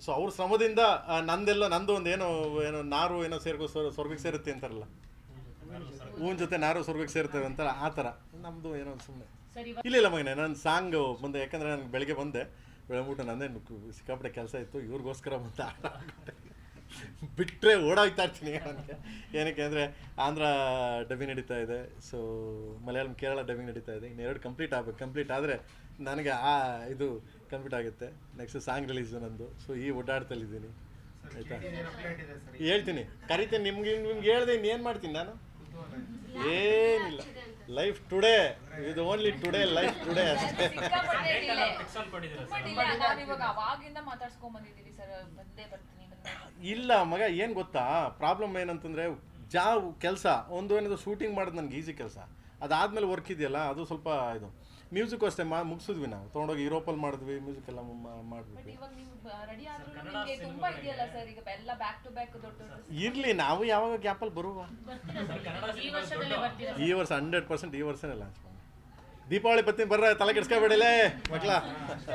So ಅವ್ರ ಶ್ರಮದಿಂದ ನಂದೆಲ್ಲ ನಂದು ಒಂದು ಏನೋ ಏನೋ ನಾರು ಏನೋ ಸೇರ್ಕೋ ಸ್ವರ್- ಸ್ವರ್ಗಕ್ಕೆ ಸೇರುತ್ತೆ ಅಂತಾರಲ್ಲ. ಹೂವಿನ ಜೊತೆ ನಾರು ಸ್ವರ್ಗಕ್ಕೆ ಸೇರ್ತೇವೆ ಅಂತಾರ ಆ ಥರ. ನಮ್ಮದು ಏನೋ ಒಂದು ಸುಮ್ಮನೆ ಇಲ್ಲ ಇಲ್ಲ ಮಗನೇ ನಾನು ಸಾಂಗ್ ಬಂದೆ ಯಾಕಂದರೆ ನಾನು ಬೆಳಗ್ಗೆ ಬಂದೆ ಬೆಳಗ್ಬಿಟ್ಟು ನಂದೇನು ಸಿಕ್ಕಾಪಟ್ಟೆ ಕೆಲಸ ಇತ್ತು ಇವ್ರಿಗೋಸ್ಕರ ಬಂದ. ಬಿಟ್ಟರೆ ಓಡೋಗ್ತಾ ಇರ್ತೀನಿ ಏನಕ್ಕೆ ಅಂದರೆ ಆಂಧ್ರ ಡಬ್ಬಿ ನಡೀತಾ ಇದೆ. ಸೊ ಮಲಯಾಳಂ ಕೇರಳ ಡಬ್ಬಿ ನಡೀತಾ ಇದೆ. ಇನ್ನೆರಡು ಕಂಪ್ಲೀಟ್ ಆಗಬೇಕು ಕಂಪ್ಲೀಟ್ ಆದರೆ ನನಗೆ ಆ ಇದು ಕಂಪ್ಲೀಟ್ ಆಗುತ್ತೆ. ನೆಕ್ಸ್ಟ್ ಸಾಂಗ್ ರಿಲೀಸು ನಂದು. ಸೊ ಈ ಓಡಾಡ್ತಲಿದ್ದೀನಿ ಆಯಿತಾ? ಹೇಳ್ತೀನಿ. ಕರಿತೀನಿ. ನಿಮ್ಗೆ ನಿಮ್ಗೆ ಹೇಳ್ದೆ ಇನ್ನೇನು ಮಾಡ್ತೀನಿ ನಾನು? ಏನಿಲ್ಲ. ಲೈಫ್ ಟುಡೇ ಇದು ಓನ್ಲಿ ಟುಡೇ ಲೈಫ್ ಟುಡೇ ಅಷ್ಟೇ. ಇಲ್ಲ ಮಗ ಏನು ಗೊತ್ತಾ? ಪ್ರಾಬ್ಲಮ್ ಏನಂತಂದರೆ ಜಾವ್ ಕೆಲಸ ಒಂದು ಏನಿದು ಶೂಟಿಂಗ್ ಮಾಡೋದು ನನಗೆ ಈಸಿ ಕೆಲಸ. ಅದಾದಮೇಲೆ ವರ್ಕ್ ಇದೆಯಲ್ಲ ಅದು ಸ್ವಲ್ಪ ಇದು. ಮ್ಯೂಸಿಕ್ ಅಷ್ಟೇ ಮಾ ಮುಗಿಸಿದ್ವಿ ನಾವು. ತೊಗೊಂಡೋಗಿ ಯುರೋಪಲ್ಲಿ ಮಾಡಿದ್ವಿ ಮ್ಯೂಸಿಕ್ ಎಲ್ಲ ಮಾಡಿದ್ವಿ ನೀವು ರೆಡಿ ಆದ್ರೂ ನಿಮ್ಗೆ ತುಂಬಾ ಇದೆಯಲ್ಲ ಸರ್ ಈಗ ಎಲ್ಲ ಬ್ಯಾಕ್ ಟು ಬ್ಯಾಕ್ ದೊಡ್ಡ ದೊಡ್ಡ ಇರಲಿ ನಾವು ಯಾವಾಗ ಗ್ಯಾಪಲ್ಲಿ ಬರುವ? ಈ ವರ್ಷದಲ್ಲೇ ಬರ್ತೀರಾ ಈ ವರ್ಷ ಹಂಡ್ರೆಡ್ ಪರ್ಸೆಂಟ್ ಈ ವರ್ಷನೇ ಲಾಂಚ್ ಮಾಡಿ ದೀಪಾವಳಿ ಪತ್ನಿ ಬರ್ರ ತಲೆ ಕೆಡ್ಸ್ಕೊಬೇಡಿಲೇ ಮಕ್ಳ.